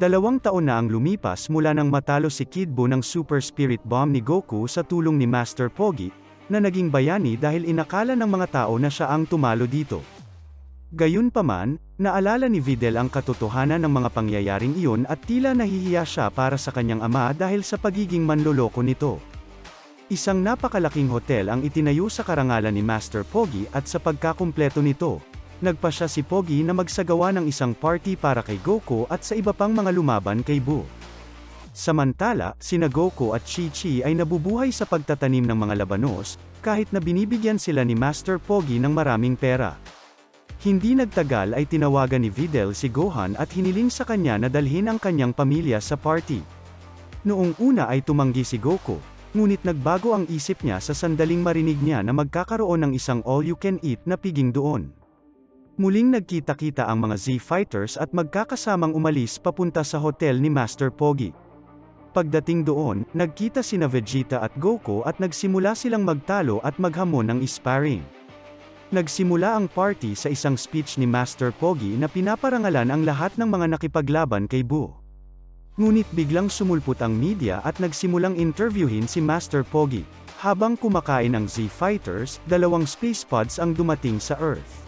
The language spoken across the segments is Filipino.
Dalawang taon na ang lumipas mula nang matalo si Kid Buu ng Super Spirit Bomb ni Goku sa tulong ni Master Pogi, na naging bayani dahil inakala ng mga tao na siya ang tumalo dito. Gayunpaman, naalala ni Videl ang katotohanan ng mga pangyayaring iyon at tila nahihiya siya para sa kanyang ama dahil sa pagiging manloloko nito. Isang napakalaking hotel ang itinayo sa karangalan ni Master Pogi at sa pagkakumpleto nito, nagpa siya si Pogi na magsagawa ng isang party para kay Goku at sa iba pang mga lumaban kay Buu. Samantala, sina Goku at Chi-Chi ay nabubuhay sa pagtatanim ng mga labanos, kahit na binibigyan sila ni Master Pogi ng maraming pera. Hindi nagtagal ay tinawagan ni Videl si Gohan at hiniling sa kanya na dalhin ang kanyang pamilya sa party. Noong una ay tumanggi si Goku, ngunit nagbago ang isip niya sa sandaling marinig niya na magkakaroon ng isang all-you-can-eat na piging doon. Muling nagkita-kita ang mga Z-Fighters at magkakasamang umalis papunta sa hotel ni Master Pogi. Pagdating doon, nagkita sina Vegeta at Goku at nagsimula silang magtalo at maghamon ng sparring. Nagsimula ang party sa isang speech ni Master Pogi na pinaparangalan ang lahat ng mga nakipaglaban kay Buu. Ngunit biglang sumulpot ang media at nagsimulang interviewin si Master Pogi. Habang kumakain ang Z-Fighters, dalawang space pods ang dumating sa Earth.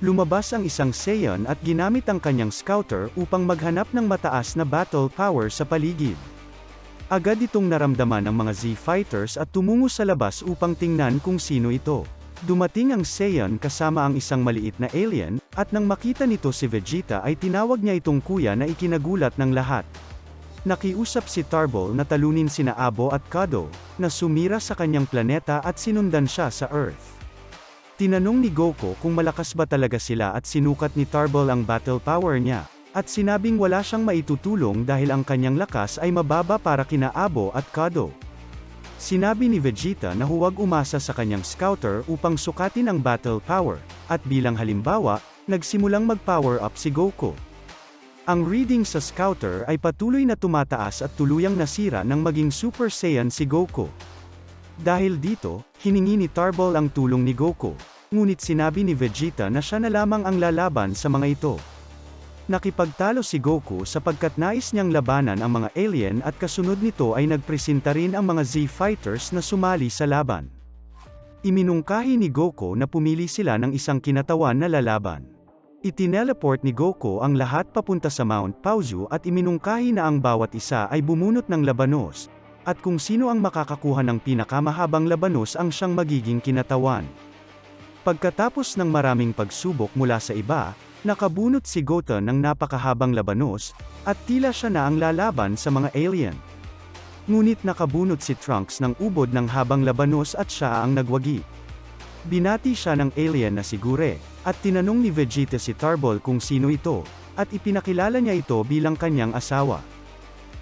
Lumabas ang isang Saiyan at ginamit ang kanyang scouter upang maghanap ng mataas na battle power sa paligid. Agad itong naramdaman ng mga Z-Fighters at tumungo sa labas upang tingnan kung sino ito. Dumating ang Saiyan kasama ang isang maliit na alien, at nang makita nito si Vegeta ay tinawag niya itong kuya na ikinagulat ng lahat. Nakiusap si Tarbol na talunin sina Abo at Kado, na sumira sa kanyang planeta at sinundan siya sa Earth. Tinanong ni Goku kung malakas ba talaga sila at sinukat ni Tarbol ang battle power niya, at sinabing wala siyang maitutulong dahil ang kanyang lakas ay mababa para kina Abo at Kado. Sinabi ni Vegeta na huwag umasa sa kanyang scouter upang sukatin ang battle power, at bilang halimbawa, nagsimulang mag-power up si Goku. Ang reading sa scouter ay patuloy na tumataas at tuluyang nasira nang maging Super Saiyan si Goku. Dahil dito, hiningi ni Tarbol ang tulong ni Goku, ngunit sinabi ni Vegeta na siya na lamang ang lalaban sa mga ito. Nakipagtalo si Goku sapagkat nais niyang labanan ang mga alien at kasunod nito ay nagpresenta rin ang mga Z-Fighters na sumali sa laban. Iminungkahi ni Goku na pumili sila ng isang kinatawan na lalaban. Itineleport ni Goku ang lahat papunta sa Mount Pauzu at iminungkahi na ang bawat isa ay bumunot ng labanos, at kung sino ang makakakuha ng pinakamahabang labanos ang siyang magiging kinatawan. Pagkatapos ng maraming pagsubok mula sa iba, nakabunot si Goten ng napakahabang labanos, at tila siya na ang lalaban sa mga alien. Ngunit nakabunot si Trunks ng ubod ng habang labanos at siya ang nagwagi. Binati siya ng alien na sigure, at tinanong ni Vegeta si Tarbol kung sino ito, at ipinakilala niya ito bilang kanyang asawa.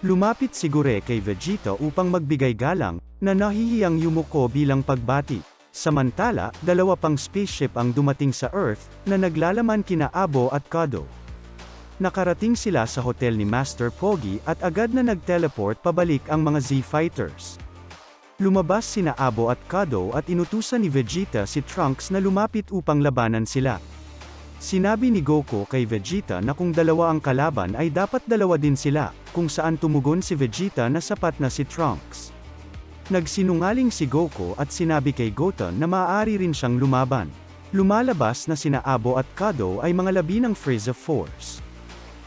Lumapit si Gure kay Vegeta upang magbigay galang, na nahihiyang yumuko bilang pagbati. Samantala, dalawa pang spaceship ang dumating sa Earth, na naglalaman kina Abo at Kado. Nakarating sila sa hotel ni Master Pogi at agad na nag-teleport pabalik ang mga Z-Fighters. Lumabas sina Abo at Kado at inutusan ni Vegeta si Trunks na lumapit upang labanan sila. Sinabi ni Goku kay Vegeta na kung dalawa ang kalaban ay dapat dalawa din sila, kung saan tumugon si Vegeta na sapat na si Trunks. Nagsinungaling si Goku at sinabi kay Goten na maaari rin siyang lumaban. Lumalabas na sina Abo at Kado ay mga labi ng Frieza Force.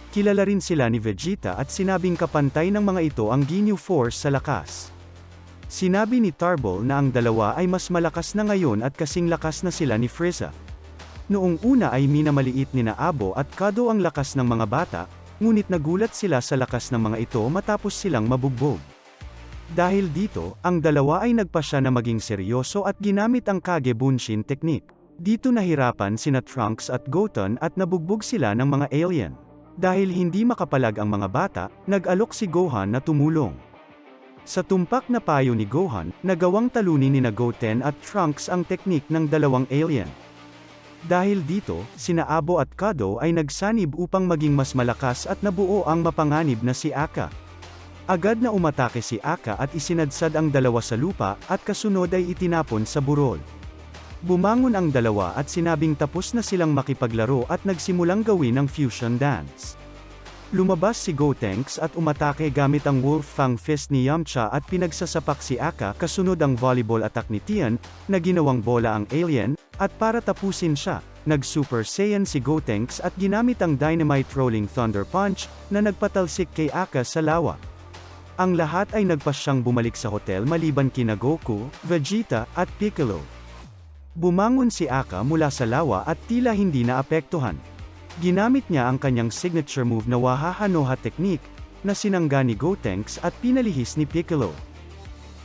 Kilala rin sila ni Vegeta at sinabing kapantay ng mga ito ang Ginyu Force sa lakas. Sinabi ni Tarbol na ang dalawa ay mas malakas na ngayon at kasing lakas na sila ni Frieza. Noong una ay minamaliit ni na Abo at Kado ang lakas ng mga bata, ngunit nagulat sila sa lakas ng mga ito matapos silang mabugbog. Dahil dito, ang dalawa ay nagpasya na maging seryoso at ginamit ang Kage Bunshin technique. Dito nahirapan sina Trunks at Goten at nabugbog sila ng mga alien. Dahil hindi makapalag ang mga bata, nag-alok si Gohan na tumulong. Sa tumpak na payo ni Gohan, nagawang talunin ni na Goten at Trunks ang teknik ng dalawang alien. Dahil dito, sina Abo at Kado ay nagsanib upang maging mas malakas at nabuo ang mapanganib na si Aka. Agad na umatake si Aka at isinadsad ang dalawa sa lupa, at kasunod ay itinapon sa burol. Bumangon ang dalawa at sinabing tapos na silang makipaglaro at nagsimulang gawin ang fusion dance. Lumabas si Gotenks at umatake gamit ang Wolf Fang Fist ni Yamcha at pinagsasapak si Aka kasunod ang volleyball attack ni Tian, na ginawang bola ang alien, at para tapusin siya, nag-Super Saiyan si Gotenks at ginamit ang Dynamite Rolling Thunder Punch, na nagpatalsik kay Aka sa lawa. Ang lahat ay nagpasyang bumalik sa hotel maliban kina Goku, Vegeta, at Piccolo. Bumangon si Aka mula sa lawa at tila hindi naapektuhan. Ginamit niya ang kanyang signature move na Wahahanoha technique, na sinangga ni Gotenks at pinalihis ni Piccolo.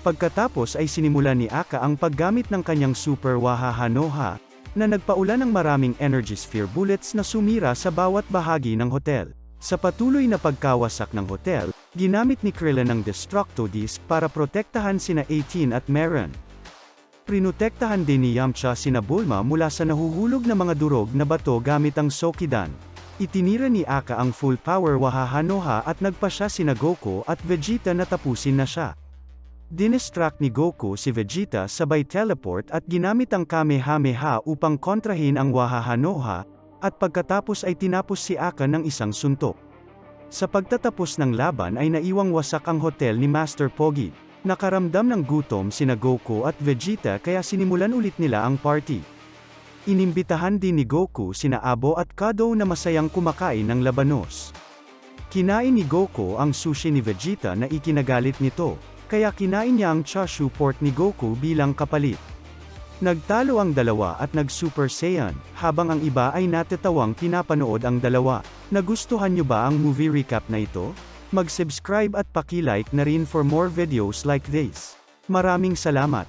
Pagkatapos ay sinimula ni Aka ang paggamit ng kanyang Super Wahahanoha, na nagpaula ng maraming Energy Sphere bullets na sumira sa bawat bahagi ng hotel. Sa patuloy na pagkawasak ng hotel, ginamit ni Krillin ang Destructo Disc para protektahan sina 18 at Meron. Prinotektahan din ni Yamcha sina Bulma mula sa nahuhulog na mga durog na bato gamit ang Sokidan. Itinira ni Aka ang full power Wahahanoha at nagpa siya sina Goku at Vegeta na tapusin na siya. Dinestract ni Goku si Vegeta sabay teleport at ginamit ang Kamehameha upang kontrahin ang Wahahanoha, at pagkatapos ay tinapos si Aka ng isang suntok. Sa pagtatapos ng laban ay naiwang wasak ang hotel ni Master Pogi. Nakaramdam ng gutom sina Goku at Vegeta kaya sinimulan ulit nila ang party. Inimbitahan din ni Goku sina Abo at Kado na masayang kumakain ng labanos. Kinain ni Goku ang sushi ni Vegeta na ikinagalit nito, kaya kinain niya ang chashu pork ni Goku bilang kapalit. Nagtalo ang dalawa at nag-Super Saiyan, habang ang iba ay natatawang pinapanood ang dalawa. Nagustuhan niyo ba ang movie recap na ito? Mag-subscribe at paki-like na rin for more videos like this. Maraming salamat!